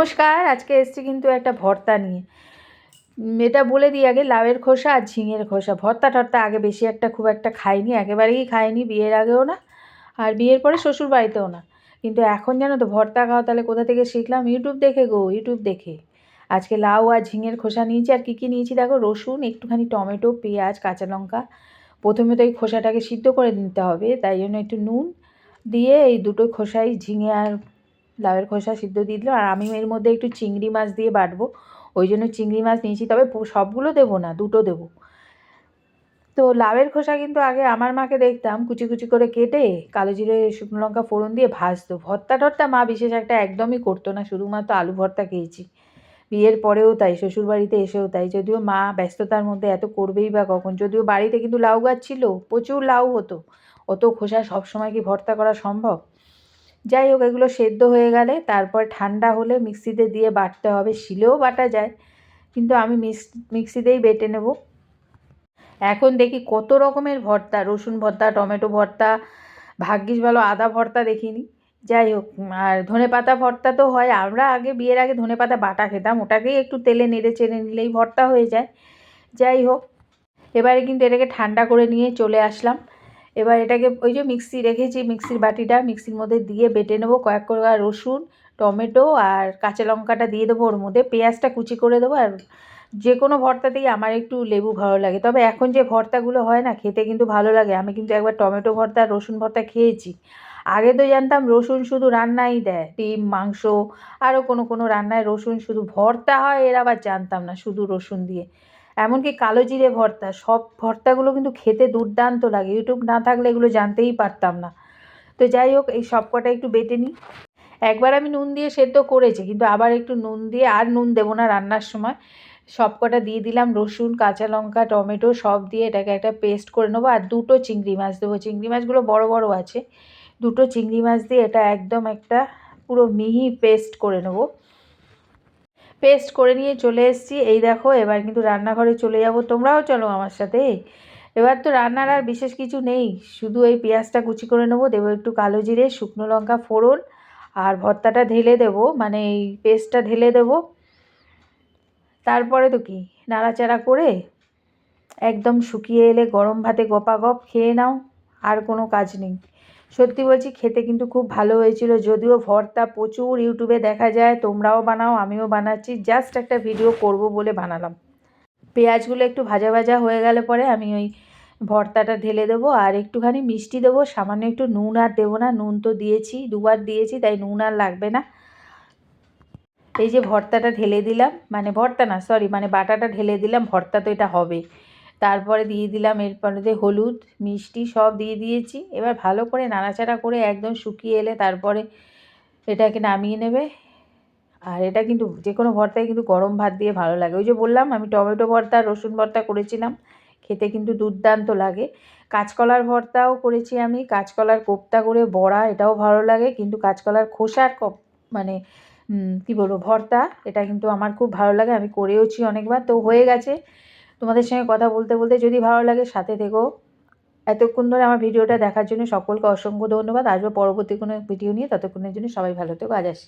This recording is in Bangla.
নমস্কার, আজকে এসছি কিন্তু একটা ভর্তা নিয়ে। এটা বলে দিই আগে, লাউয়ের খোসা আর ঝিঙের খোসা। ভর্তা টর্তা আগে বেশি একটা খুব একটা খাইনি, একেবারেই খাইনি, বিয়ের আগেও না, আর বিয়ের পরে শ্বশুর বাড়িতেও না। কিন্তু এখন জানো তো, ভর্তা খাওয়া তাহলে কোথা থেকে শিখলাম? ইউটিউব দেখে গো ইউটিউব দেখে। আজকে লাউ আর ঝিঙের খোসা নিয়েছি, আর কী কী নিয়েছি দেখো? রসুন, একটুখানি টমেটো, পেঁয়াজ, কাঁচা লঙ্কা। প্রথমে তো এই খোসাটাকে সিদ্ধ করে নিতে হবে, তাই জন্য একটু নুন দিয়ে এই দুটো খোসাই ঝিঙে আর লাউয়ের খোসা সিদ্ধ দিয়ে দিলাম। আর আমি এর মধ্যে একটু চিংড়ি মাছ দিয়ে বাটবো। ওই জন্য চিংড়ি মাছ নিয়েছি, তবে সবগুলো দেবো না, দুটো দেবো। তো লাউয়ের খোসা কিন্তু আগে আমার মাকে দেখতাম কুচি কুচি করে কেটে কালো জিরে, শুকনো লঙ্কা ফোড়ন দিয়ে ভাজতো। ভর্তা টর্তা মা বিশেষ একটা একদমই করতো না, শুধুমাত্র আলু ভর্তা খেয়েছি। বিয়ের পরেও তাই, শ্বশুরবাড়িতে এসেও তাই। যদিও মা ব্যস্ততার মধ্যে এত করবেই বা কখন, যদিও বাড়িতে কিন্তু লাউ গাছ ছিল, প্রচুর লাউ হতো। অত খোসা সবসময় কি ভর্তা করা সম্ভব? যাই হোক, এগুলো সেদ্ধ হয়ে গেলে তারপর ঠান্ডা হলে মিক্সিতে দিয়ে বাটতে হবে, শিলেও বাটা যায়। কিন্তু আমি মিক্স, মিক্সিতেই বেটে নেব। এখন দেখি কত রকমের ভর্তা, রসুন ভর্তা, টমেটো ভর্তা, ভাগ্যিস ভালো আদা ভর্তা দেখিনি। যাই হোক, আর ধনে পাতা ভর্তা তো হয়, আমরা আগে বিয়ের আগে ধনে পাতা বাটা খেতাম, ওটাকেই একটু তেলে নেড়ে চেড়ে নিলেই ভর্তা হয়ে যায়। যাই হোক, এবারে কিন্তু এটাকে ঠান্ডা করে নিয়ে চলে আসলাম। এবার এটাকে ওই যে মিক্সি রেখেছি, মিক্সির বাটিটা, মিক্সির মধ্যে দিয়ে বেটে নেব কয়েক করে রসুন, টমেটো আর কাঁচা লঙ্কাটা দিয়ে দেবো ওর মধ্যে। পেঁয়াজটা কুচি করে দেবো আর যে কোনো ভর্তাতেই আমার একটু লেবু ভালো লাগে। তবে এখন যে ভর্তাগুলো হয় না, খেতে কিন্তু ভালো লাগে। আমি কিন্তু একবার টমেটো ভর্তা, রসুন ভর্তা খেয়েছি। আগে তো জানতাম রসুন শুধু রান্নাই দেয়, ডিম, মাংস, আরও কোনো কোনো রান্নায় রসুন শুধু ভর্তা হয়, এর আবার জানতাম না শুধু রসুন দিয়ে। এমনকি কালো জিরে ভর্তা, সব ভর্তাগুলো কিন্তু খেতে দুর্দান্ত লাগে। ইউটিউব না থাকলে এগুলো জানতেই পারতাম না। তো যাই হোক, এই সব কটা একটু বেটে নিই। একবার আমি নুন দিয়ে সেদ্ধ করেছি, কিন্তু আবার একটু নুন দিয়ে আর নুন দেবো না রান্নার সময়। সব কটা দিয়ে দিলাম, রসুন, কাঁচা লঙ্কা, টমেটো, সব দিয়ে এটাকে একটা পেস্ট করে নেব আর দুটো চিংড়ি মাছ দেবো। চিংড়ি মাছগুলো বড় বড় আছে। দুটো চিংড়ি মাছ দিয়ে এটা একদম একটা পুরো মিহি পেস্ট করে নেব। পেস্ট করে নিয়ে চলে এসেছি। এই দেখো, এবার কিন্তু রান্নাঘরে চলে যাব। তোমরাও চলো আমার সাথে। এবার তো রান্নার আর বিশেষ কিছু নেই। শুধু এই পেঁয়াজটা কুচি করে নেব, দেবো একটু কালো জিরে, শুকনো লঙ্কা ফোড়ন আর ভর্তাটা ঢেলে দেবো। মানে এই পেস্টটা ঢেলে দেবো। তারপরে তো কি, নাড়াচাড়া করে একদম শুকিয়ে এলে গরম ভাতে গপাগপ খেয়ে নাও, আর কোনো কাজ নেই। সত্যি বলছি, খেতে কিন্তু খুব ভালো হয়েছিল। যদিও ভর্তা প্রচুর ইউটিউবে দেখা যায়, তোমরাও বানাও, আমিও বানাচ্ছি। জাস্ট একটা ভিডিও করব বলে বানালাম। পেঁয়াজগুলো একটু ভাজা ভাজা হয়ে গেলে পরে আমি ওই ভর্তাটা ঢেলে দেবো আর একটুখানি মিষ্টি দেবো। সামান্য একটু নুন আর দেবো না, নুন তো দিয়েছি, দুবার দিয়েছি, তাই নুন আর লাগবে না। এই যে ভর্তাটা ঢেলে দিলাম মানে ভর্তা না সরি মানে বাটাটা ঢেলে দিলাম, ভর্তা তো এটা হবে। তারপরে দিয়ে দিলাম এরপরে হলুদ, মিষ্টি সব দিয়ে দিয়েছি। এবার ভালো করে নাড়াচাড়া করে একদম শুকিয়ে এলে তারপরে এটাকে নামিয়ে নেবে। আর এটা কিন্তু যে কোনো ভর্তায় কিন্তু গরম ভাত দিয়ে ভালো লাগে। ওই যে বললাম, আমি টমেটো ভর্তা, রসুন ভর্তা করেছিলাম। খেতে কিন্তু দুর্দান্ত লাগে। কাঁচকলার ভর্তাও করেছি আমি। কাঁচকলার কোপ্তা করে বড়া, এটাও ভালো লাগে। কিন্তু কাঁচকলার খোসার কপ মানে কি বলব, ভর্তা, এটা কিন্তু আমার খুব ভালো লাগে। আমি করেওছি অনেকবার, তো হয়ে গেছে। তোমাদের সঙ্গে কথা বলতে বলতে যদি ভালো লাগে সাথে থেকো। এতক্ষণ ধরে আমার ভিডিওটা দেখার জন্য সকলকে অসংখ্য ধন্যবাদ। আসব পরবর্তী কোনো ভিডিও নিয়ে, ততক্ষণের জন্য সবাই ভালো থেকো। আজ আসি।